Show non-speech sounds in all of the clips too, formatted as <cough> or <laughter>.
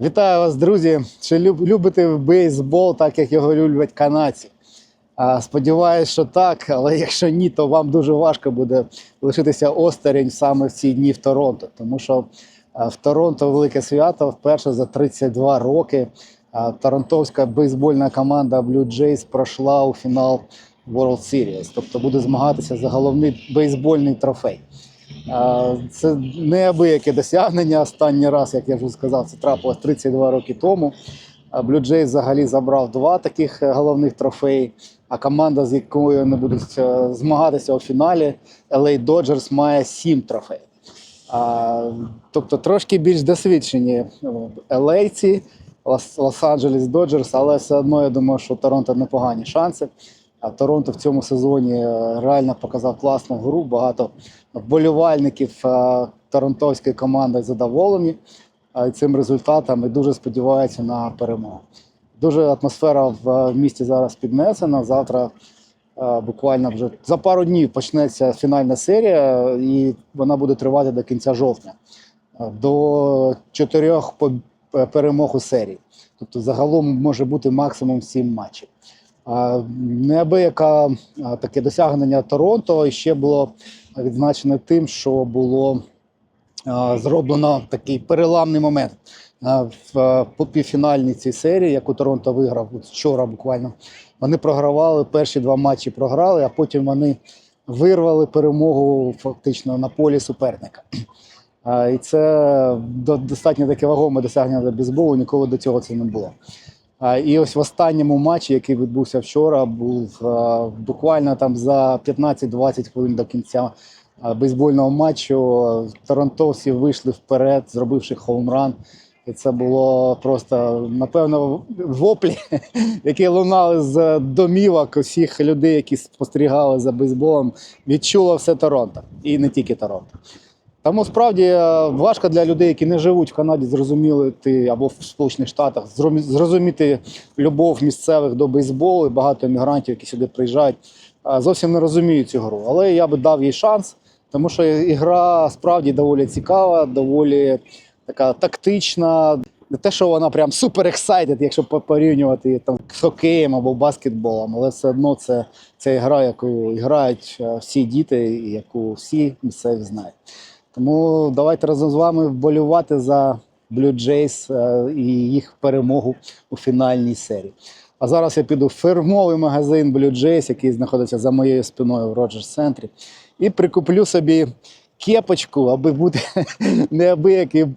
Вітаю вас, друзі! Чи люб- любите бейсбол, так як його люблять канадці? Сподіваюсь, що так, але якщо ні, то вам дуже важко буде лишитися осторонь саме в ці дні в Торонто, тому що в Торонто велике свято вперше за 32 роки. Торонтовська бейсбольна команда Blue Jays пройшла у фінал World Series, тобто буде змагатися за головний бейсбольний трофей. Це неабияке досягнення. Останній раз, як я вже сказав, це трапилось 32 роки тому. Blue Jays взагалі забрав два таких головних трофеї. А команда, з якою вони будуть е, змагатися у фіналі, LA Dodgers, має сім трофеїв. Тобто трошки більш досвідчені LA-ці, Лос- Лос-Анджелес Dodgers, але все одно я думаю, що у Торонто непогані шанси. А Торонто в цьому сезоні е, реально показав класну гру. Багато вболівальників е, торонтовської команди задоволені е, цим результатом і дуже сподіваються на перемогу. Дуже атмосфера в місті зараз піднесена. Завтра буквально вже за пару днів почнеться фінальна серія, і вона буде тривати до кінця жовтня. До чотирьох перемог у серії. Тобто загалом може бути максимум сім матчів. А, Неабияка таке досягнення Торонто ще було відзначено тим, що було зроблено такий переламний момент в півфінальній цій серії, яку Торонто виграв вчора буквально. Вони програвали перші два матчі, програли, а потім вони вирвали перемогу фактично на полі суперника. І це до- достатньо таке вагоме досягнення для бейсболу, ніколи до цього це не було. І ось в останньому матчі, який відбувся вчора, був буквально там за 15-20 хвилин до кінця бейсбольного матчу. Торонтовці вийшли вперед, зробивши хоумран. І це було просто, напевно, воплі, <laughs> які лунали з домівок усіх людей, які спостерігали за бейсболом, відчуло все Торонто. І не тільки Торонто. Тому справді е, важко для людей, які не живуть в Канаді, зрозуміти або в Сполучених Штатах, зрозуміти любов місцевих до бейсболу. І багато емігрантів, які сюди приїжджають, е, зовсім не розуміють цю гру. Але я би дав їй шанс, тому що ігра справді доволі цікава, доволі така тактична. Не те, що вона прям супер ексайтед, якщо порівнювати там з хокеєм або баскетболом, але все одно це, це гра, яку грають е, всі діти, і яку всі місцеві знають. Тому давайте разом з вами вболювати за Blue Jays е, і їх перемогу у фінальній серії. А зараз я піду в фірмовий магазин Blue Jays, який знаходиться за моєю спиною в Роджерс центрі, і прикуплю собі кепочку, аби бути <laughs> неабияким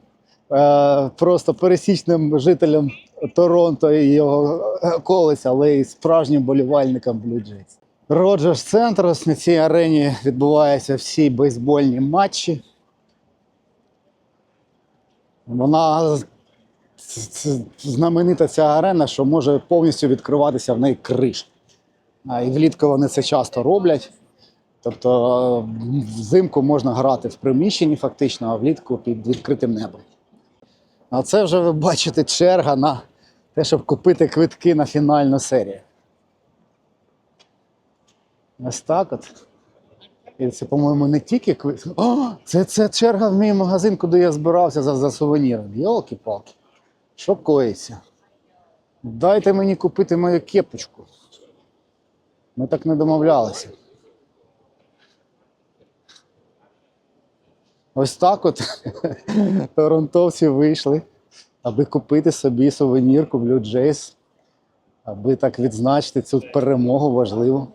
е, просто пересічним жителем Торонто і його околиць, але й справжнім болівальником Blue Jays. Роджерс Центр на цій арені відбуваються всі бейсбольні матчі. Вона знаменита ця арена, що може повністю відкриватися в неї криш. І влітку вони це часто роблять. Тобто взимку можна грати в приміщенні, фактично, а влітку під відкритим небом. А це вже ви бачите черга на те, щоб купити квитки на фінальну серію. Ось так от. І це, по-моєму, не тільки квитки. О, це, це черга в мій магазин, куди я збирався за, за сувеніром. Йолки-палки. Що коїться? Дайте мені купити мою кепочку. Ми так не домовлялися. Ось так от <laughs> торонтовці вийшли, аби купити собі сувенірку Blue Jays, аби так відзначити цю перемогу важливу.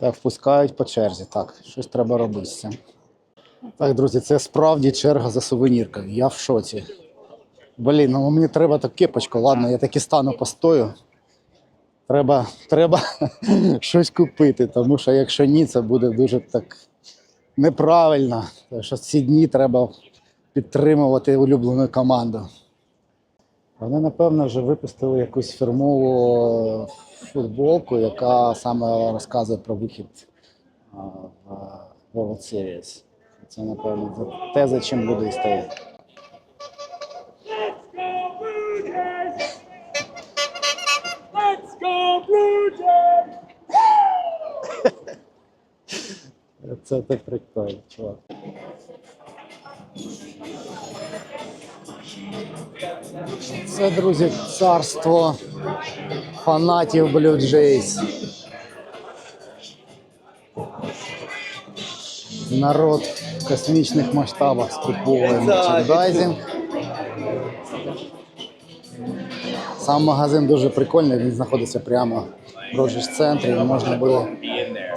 Так, впускають по черзі. Так, щось треба робити з цим. Так, друзі, це справді черга за сувеніркою. Я в шоці. Блін, ну мені треба таку кепочку. Ладно, я таки стану постою. Треба, треба <laughs> щось купити, тому що якщо ні, це буде дуже так неправильно. Тому що ці дні треба підтримувати улюблену команду. Вони, напевно, вже випустили якусь фірмову футболку, яка саме розказує про вихід в World Series. Це, напевно, те, за чим люди і стоять. Це так прикольно, чувак. Це, друзі, царство фанатів Blue Jays. Народ в космічних масштабах скуповує мерчендайзинг. Сам магазин дуже прикольний, він знаходиться прямо в Роджерс центрі. і Можна буде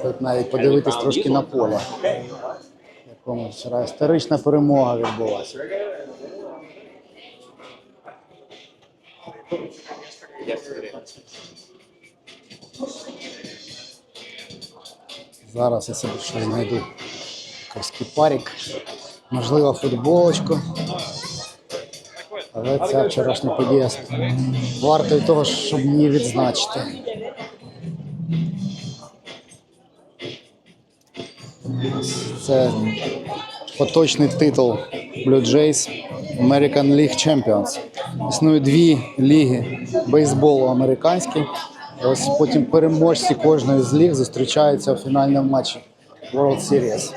тут навіть подивитись трошки на поле. Якому вчора історична перемога відбулася. Зараз я собі щось знайду. Якийсь кіпарик, можливо, футболочку. Але ця вчорашня подія варта й того, щоб її відзначити. Це поточний титул Blue Jays American League Champions. Існує дві ліги бейсболу американські. Ось потім переможці кожної з ліг зустрічаються у фінальному матчі World Series.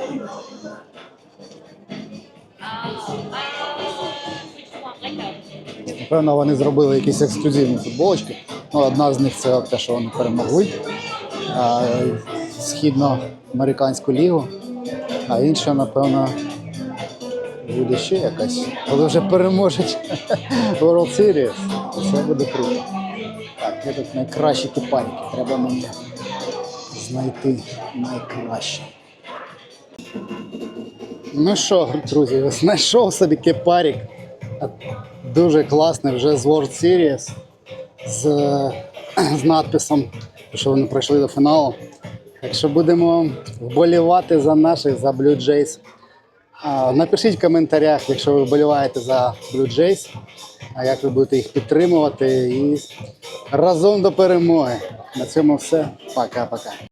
Напевно, вони зробили якісь ексклюзивні футболочки. Ну, одна з них це те, що вони перемогли східноамериканську лігу, а інша, напевно, буде ще якась. Коли вже переможуть <laughs> World Series, це буде круто. Так, де тут найкращі кипарики? Треба мені знайти найкраще. Ну що, друзі, знайшов собі кипарик. Дуже класний вже з World Series з, <clears throat> з надписом, що вони пройшли до фіналу. Так що будемо вболівати за наших, за Blue Jays. Напишіть в коментарях, якщо ви вболіваєте за Blue Jays, а як ви будете їх підтримувати. І разом до перемоги. На цьому все. Пока-пока.